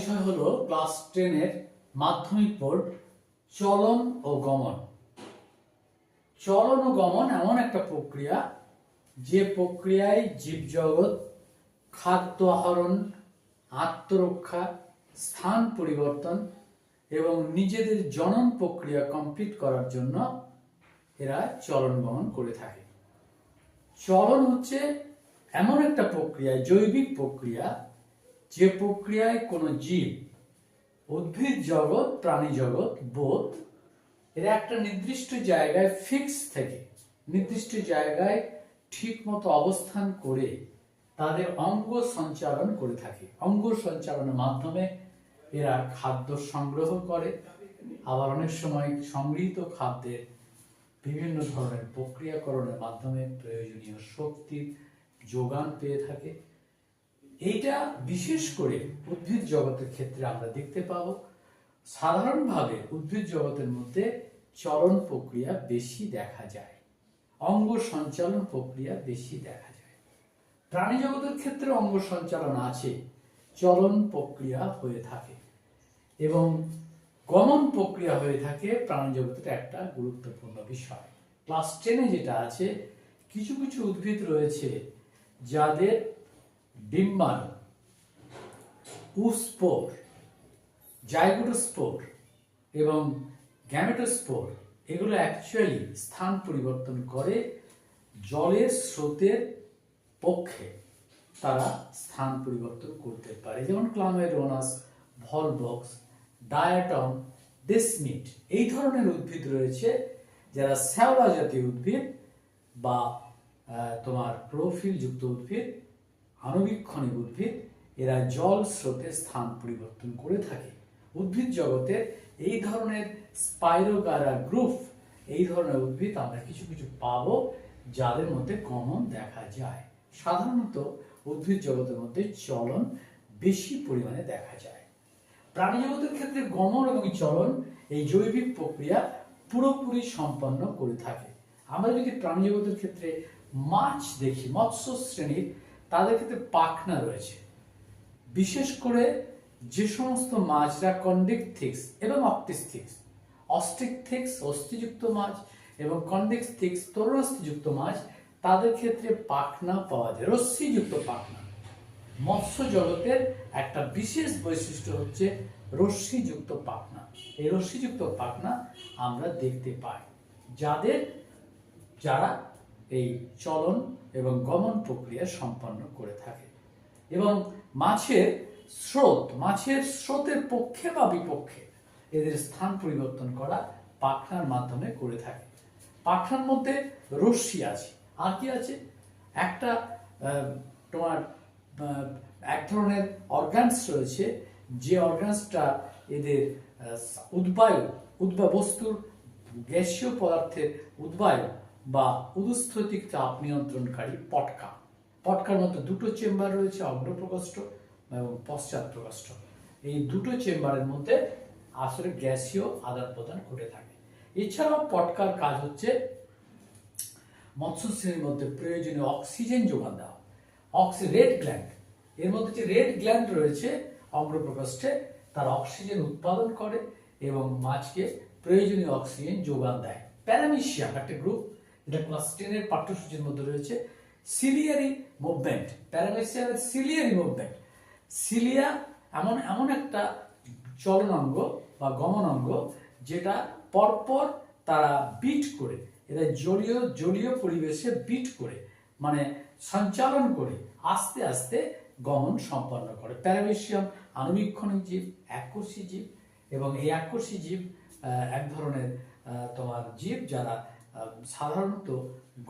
বিষয় হলো ক্লাস টেনের মাধ্যমিক বোর্ড চলন ও গমন। চলন ও গমন এমন একটা প্রক্রিয়া যে প্রক্রিয়ায় জীবজগৎ, খাদ্য আহরণ, আত্মরক্ষা, স্থান পরিবর্তন এবং নিজেদের জনন প্রক্রিয়া কমপ্লিট করার জন্য এরা চলন গমন করে থাকে। চলন হচ্ছে এমন একটা প্রক্রিয়া, জৈবিক প্রক্রিয়া যে প্রক্রিয়ায় কোনো জীব, উদ্ভিদ জগৎ, প্রাণী জগৎ, বোধ, এরা একটা নির্দিষ্ট জায়গায় ফিক্স থেকে, নির্দিষ্ট জায়গায় ঠিক মতো অবস্থান করে তাদের অঙ্গ সঞ্চালন করে থাকে। অঙ্গ সঞ্চালনের মাধ্যমে এরা খাদ্য সংগ্রহ করে, আবার অনেক সময় সংগৃহীত খাদ্যের বিভিন্ন ধরনের প্রক্রিয়াকরণের মাধ্যমে প্রয়োজনীয় শক্তির যোগান পেয়ে থাকে। এইটা বিশেষ করে উদ্ভিদ জগতের ক্ষেত্রে আমরা দেখতে পাব। সাধারণভাবে উদ্ভিদ জগতের মধ্যে চলন প্রক্রিয়া বেশি দেখা যায়। অঙ্গ সঞ্চালন প্রক্রিয়া বেশি দেখা যায়। প্রাণী জগতের ক্ষেত্রে অঙ্গ সঞ্চালন আছে চলন প্রক্রিয়া হয়ে থাকে এবং গমন প্রক্রিয়া হয়ে থাকে প্রাণী জগতের একটা গুরুত্বপূর্ণ বিষয়। ক্লাস টেনে যেটা আছে, কিছু কিছু উদ্ভিদ রয়েছে যাদের ডিম্বাণু উস্পোর জাইগোটোস্পোর এবং গ্যামেটোস্পোর, এগুলো অ্যাকচুয়ালি স্থান পরিবর্তন করে জলের স্রোতের পক্ষে তারা স্থান পরিবর্তন করতে পারে। যেমন ক্লামেরোনাস ভলবক্স, ডায়াটম ডেসমিট এই ধরনের উদ্ভিদ রয়েছে যারা শ্যাওলা জাতীয় উদ্ভিদ বা তোমার ক্লোরোফিল যুক্ত উদ্ভিদ আণুবীক্ষণিক উদ্ভিদ এরা জল স্রোতে স্থান পরিবর্তন করে থাকে। উদ্ভিদ জগতের এই ধরনের স্পাইরোগারা গ্রুপ এই ধরনের উদ্ভিদ আমরা কিছু কিছু পাবো যাদের মধ্যে কমন দেখা যায়। সাধারণত উদ্ভিদ জগতের মধ্যে চলন বেশি পরিমাণে দেখা যায়। প্রাণী জগতের ক্ষেত্রে গমন এবং চলন এই জৈবিক প্রক্রিয়া পুরোপুরি সম্পন্ন করে থাকে। আমরা যদি প্রাণী জগতের ক্ষেত্রে মাছ দেখি, মৎস্য শ্রেণির তাদের ক্ষেত্রে পাখনা রয়েছে। বিশেষ করে যে সমস্ত মাছরা কন্ডেকথিক্স এবং অপটিস্থিক্স অস্টিকথিক্স অস্থিযুক্ত মাছ এবং কন্ডেক্সথিক্স তরুণাস্থিযুক্ত মাছ, তাদের ক্ষেত্রে পাখনা পাওয়া যায়, রশ্মিযুক্ত পাখনা। মৎস্য জগতের একটা বিশেষ বৈশিষ্ট্য হচ্ছে রশ্মিযুক্ত পাখনা। এই রশ্মিযুক্ত পাখনা আমরা দেখতে পাই। যাদের, যারা এই চলন এবং গমন প্রক্রিয়া সম্পন্ন করে থাকে। এবং মাছের স্রোত, মাছের স্রোতের পক্ষে বা বিপক্ষে এদের স্থান পরিবর্তন করা পাখনার মাধ্যমে করে থাকে। পাখনার মধ্যে রশ্মি আছে। আর কি আছে? একটা তোমার এক ধরনের অর্গানস রয়েছে, যে অর্গানসটা এদের উদ্বায়ু উদ্বা বস্তুর গ্যাসীয় পদার্থের উদ্বায়ু বা উদস্থৈতিক চাপ নিয়ন্ত্রণকারী পটকা। পটকার মতো দুটো চেম্বার রয়েছে অগ্রপ্রকোষ্ঠ এবং পশ্চাৎ প্রকোষ্ঠ এই দুটো চেম্বারের মধ্যে আসলে গ্যাসীয় আদান প্রদান ঘটে থাকে। এছাড়াও পটকার কাজ হচ্ছে মৎস্য শ্রেণির মধ্যে প্রয়োজনীয় অক্সিজেন যোগান দেওয়া। Oxy red gland. এর মধ্যে যে রেড গ্ল্যান্ড রয়েছে অগ্রপ্রকোষ্ঠে তার অক্সিজেন উৎপাদন করে এবং মাছকে প্রয়োজনীয় অক্সিজেন যোগান দেয়। প্যারামিশিয়াম, একটা গ্রুপ এটা ক্লাস টেনের পাঠ্যসূচির মধ্যে রয়েছে। সিলিয়ারি মুভমেন্ট প্যারামিশিয়ামের সিলিয়ারি মুভমেন্ট সিলিয়া এমন এমন একটা চলনাঙ্গ বা গমনাঙ্গ যেটা পরপর তারা বিট করে এরা জলীয় জলীয় পরিবেশে বিট করে মানে সঞ্চালন করে, আস্তে আস্তে গমন সম্পন্ন করে। প্যারামেশিয়াম আণুবীক্ষণিক জীব, এককোষী জীব এবং এই এককোষী জীব এক ধরনের তোমার জীব যারা সাধারণত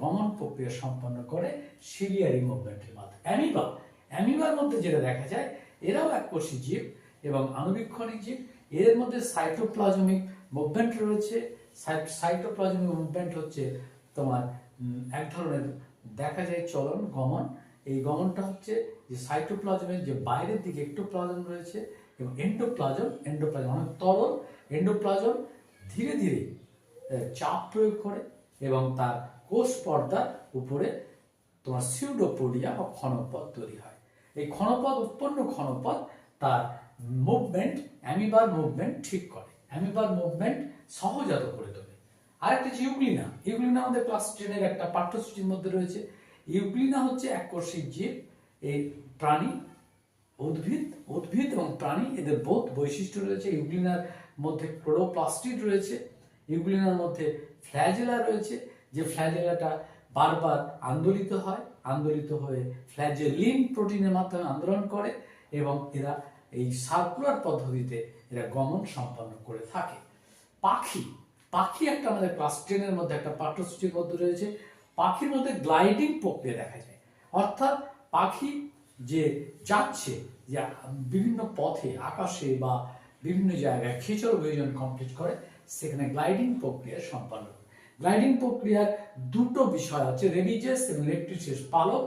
গমন প্রক্রিয়া সম্পন্ন করে সিলিয়ারি মুভমেন্টের মাধ্যমে। অ্যামিবা, অ্যামিবার মধ্যে যেটা দেখা যায়, এরাও এক এককোষী জীব এবং আণুবীক্ষণিক জীব। এদের মধ্যে সাইটোপ্লাজমিক মুভমেন্ট রয়েছে। সাইটোপ্লাজমিক মুভমেন্ট হচ্ছে তোমার এক ধরনের দেখা যায় চলন, গমন। এই গমনটা হচ্ছে যে সাইটোপ্লাজমের যে বাইরের দিকে একটোপ্লাজম রয়েছে এবং এন্ডোপ্লাজম এন্ডোপ্লাজম অনেক তরল এন্ডোপ্লাজম ধীরে ধীরে চাপ প্রয়োগ করে এবং তার কোষ পর্দার উপরে তোমার সিউডোপোডিয়া বা ক্ষণপথ তৈরি হয়। এই ক্ষণপদ উৎপন্ন ক্ষণপদ তার মুভমেন্ট অ্যামিবার মুভমেন্ট ঠিক করে। অ্যামিবার মুভমেন্ট সহজাত করে তোলে। আরেকটা হচ্ছে ইউগ্লিনা ইউগ্লিনা আমাদের ক্লাস টেনের একটা পাঠ্যসূচির মধ্যে রয়েছে। ইউগ্লিনা হচ্ছে এককোষিক জীব। এই প্রাণী উদ্ভিদ উদ্ভিদ এবং প্রাণী, এদের বোধ বৈশিষ্ট্য রয়েছে। ইউগ্লিনার মধ্যে ক্লোরোপ্লাস্টিড রয়েছে। ইউগ্লিনার মধ্যে ফ্ল্যাজেলা রয়েছে, যে ফ্ল্যাজেলাটা বারবার আন্দোলিত হয়, আন্দোলিত হয়ে ফ্ল্যাজেলিন প্রোটিনের মাধ্যমে আন্দোলন করে এবং এরা এই সার্কুলার পদ্ধতিতে এরা গমন সম্পন্ন করে থাকে। পাখি পাখি একটা আমাদের ক্লাস টেনের মধ্যে একটা পাঠ্যসূচির মধ্যে রয়েছে। পাখির মধ্যে গ্লাইডিং প্রক্রিয়া দেখা যায়। অর্থাৎ পাখি যে যাচ্ছে, যে বিভিন্ন পথে, আকাশে বা বিভিন্ন জায়গায় খেচর অভিযান কমপ্লিট করে সেখানে গ্লাইডিং প্রক্রিয়া সম্পন্ন। গ্লাইডিং প্রক্রিয়ার দুটো বিষয় আছে, রেমিজেস এবং রেক্টিসেস পালক।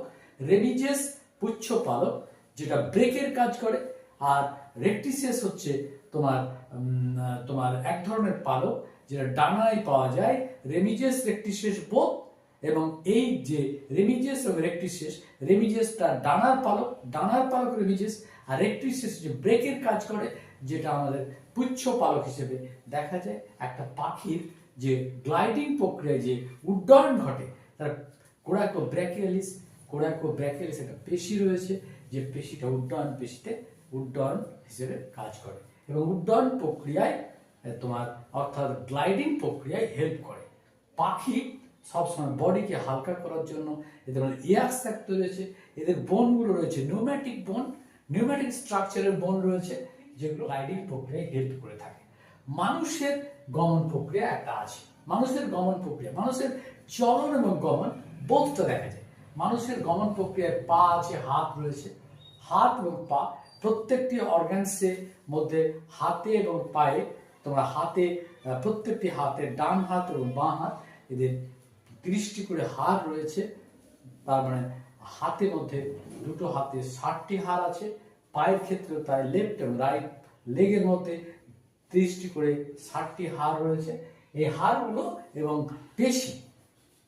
রেমিজেস পুচ্ছ পালক, যেটা ব্রেকের কাজ করে, আর রেক্টিসেস হচ্ছে তোমার তোমার এক ধরনের পালক, যেটা ডানায় পাওয়া যায়, রেমিজেস রেক্টিসেস বোধ এবং এই যে রেমিজেস এবং রেক্টিসেস রেমিজেসটা ডানার পালক ডানার পালক রেমিজেস, আর রেক্টিসেস যে ব্রেকের কাজ করে, যেটা আমাদের পুচ্ছ পালক হিসেবে দেখা যায় একটা পাখির যে গ্লাইডিং প্রক্রিয়ায় যে উড্ডয়ন ঘটে, তার কোরাকো ব্র্যাকিয়ালিস কোরাকো ব্র্যাকিয়ালিস একটা পেশি রয়েছে, যে পেশিটা উড্ডয়ন, পেশিতে উড্ডয়ন হিসেবে কাজ করে এবং উড্ডয়ন প্রক্রিয়ায় তোমার অর্থাৎ গ্লাইডিং প্রক্রিয়ায় হেল্প করে। পাখি সবসময় বডিকে হালকা করার জন্য এদের ইয়ার্স থাকতে রয়েছে, এদের বোনগুলো রয়েছে নিউম্যাটিক বোন নিউম্যাটিক স্ট্রাকচারের বোন রয়েছে যেগুলো গ্লাইডিং প্রক্রিয়ায় হেল্প করে থাকে। মানুষের গমন প্রক্রিয়া একটা আছে। মানুষের গমন প্রক্রিয়া, মানুষের চলন এবং গমন বোধটা দেখা যায়। মানুষের গমন প্রক্রিয়ায় পা আছে, হাত রয়েছে। হাত এবং পা প্রত্যেকটি অর্গানসের মধ্যে হাতে এবং পায়ে তোমরা হাতে প্রত্যেকটি হাতে ডান হাত এবং বাঁ হাত, এদের তিরিশটি করে হাড় রয়েছে। তার মানে হাতের মধ্যে দুটো হাতে ষাটটি হাড় আছে। পায়ের ক্ষেত্রে তাই লেফট এবং রাইট লেগের মধ্যে তিরিশটি করে ষাটটি হাড় রয়েছে। এই হাড়গুলো এবং পেশি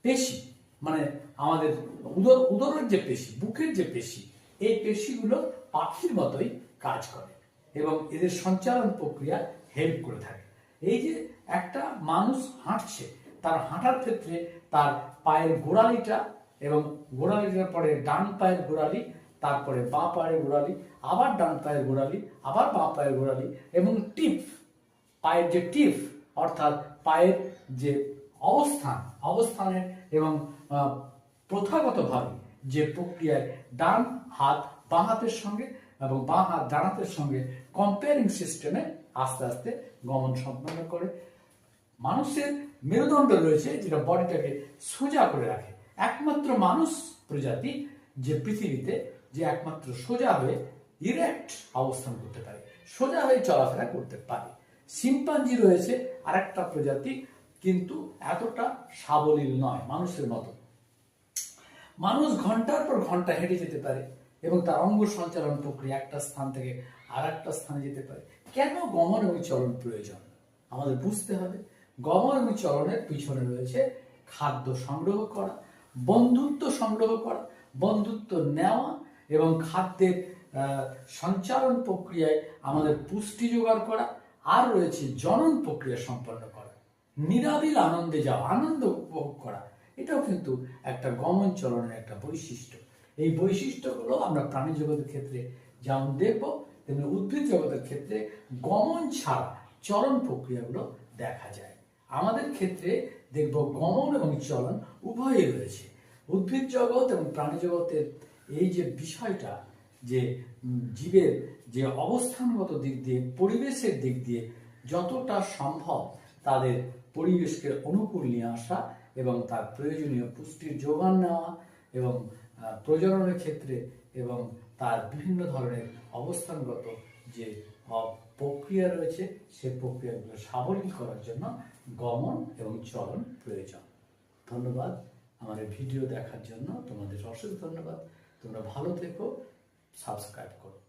পেশি মানে আমাদের উদর, উদরের যে পেশি, বুকের যে পেশি, এই পেশিগুলো পাখির মতোই কাজ করে এবং এদের সঞ্চালন প্রক্রিয়া হেল্প করে থাকে। এই যে একটা মানুষ হাঁটছে, তার হাঁটার ক্ষেত্রে তার পায়ের গোড়ালিটা এবং গোড়ালিটার পরে ডান পায়ের গোড়ালি তারপরে বাঁ পায়ের গোড়ালি, আবার ডান পায়ের গোড়ালি, আবার বাঁ পায়ের গোড়ালি এবং টিপ পায়ের যে টিপ অর্থাৎ পায়ের যে অবস্থান, অবস্থানের এবং প্রথাগতভাবে যে প্রক্রিয়ায় ডান হাত বাঁ হাতের সঙ্গে এবং বাঁ হাত ডান হাতের সঙ্গে কম্পেয়ারিং সিস্টেমে আস্তে আস্তে গমন সম্পন্ন করে। মানুষের মেরুদণ্ড রয়েছে যেটা বডিটাকে সোজা করে রাখে। একমাত্র মানুষ প্রজাতি যে পৃথিবীতে যে একমাত্র সোজা হয়ে ইরেক্ট অবস্থান করতে পারে, সোজা হয়ে চলাফেরা করতে পারে। সিম্পাঞ্জি রয়েছে আরেকটা প্রজাতি, কিন্তু এতটা সাবলীল নয়, মানুষের মতো। মানুষ ঘণ্টার পর ঘণ্টা হেঁটে যেতে পারে এবং তার অঙ্গ সঞ্চালন প্রক্রিয়া একটা স্থান থেকে আর একটা স্থানে যেতে পারে। কেন গমন এবং চলন প্রয়োজন? আমাদের বুঝতে হবে। গমন এবং চলনের পিছনে রয়েছে খাদ্য সংগ্রহ করা, বন্ধুত্ব সংগ্রহ করা, বন্ধুত্ব নেওয়া এবং খাদ্যের সঞ্চালন প্রক্রিয়ায় আমাদের পুষ্টি জোগাড় করা, আর রয়েছে জনন প্রক্রিয়া সম্পন্ন করা নিরাবিল আনন্দে যাওয়া আনন্দ উপভোগ করা, এটাও কিন্তু একটা গমন চলনের একটা বৈশিষ্ট্য। এই বৈশিষ্ট্যগুলো আমরা প্রাণী জগতের ক্ষেত্রে যেমন দেখব, তেমনি উদ্ভিদ জগতের ক্ষেত্রে গমন ছাড়া চলন প্রক্রিয়াগুলো দেখা যায়। আমাদের ক্ষেত্রে দেখব গমন এবং চলন উভয়ই রয়েছে। উদ্ভিদ জগৎ এবং প্রাণী জগতের এই যে বিষয়টা যে জীবের যে অবস্থানগত দিক দিয়ে, পরিবেশের দিক দিয়ে যতটা সম্ভব তাদের পরিবেশকে অনুকূল নিয়ে আসা এবং তার প্রয়োজনীয় পুষ্টির যোগান নেওয়া এবং প্রজননের ক্ষেত্রে এবং তার বিভিন্ন ধরনের অবস্থানগত যে প্রক্রিয়া রয়েছে, সে প্রক্রিয়াগুলো সাবলীল করার জন্য গমন এবং চলন প্রয়োজন। ধন্যবাদ। আমাদের ভিডিও দেখার জন্য তোমাদের অশেষ ধন্যবাদ। তোমরা ভালো থেকো সাবস্ক্রাইব করো।